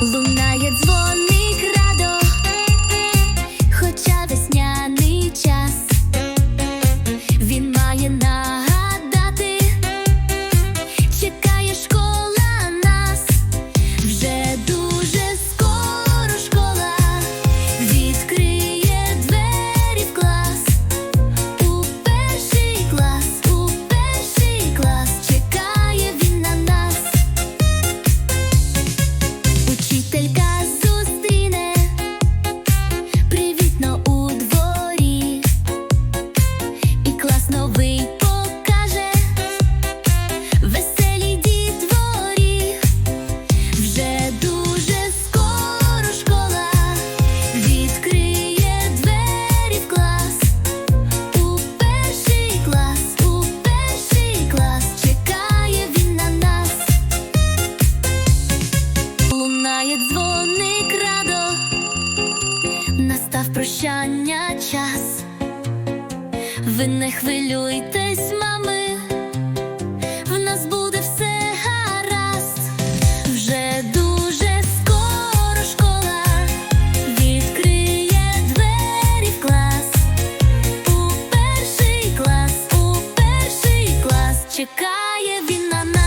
Luna прощання час, ви не хвилюйтесь, мами, в нас буде все гаразд, вже дуже скоро школа відкриє двері клас, у перший клас, у перший клас чекає він на нас.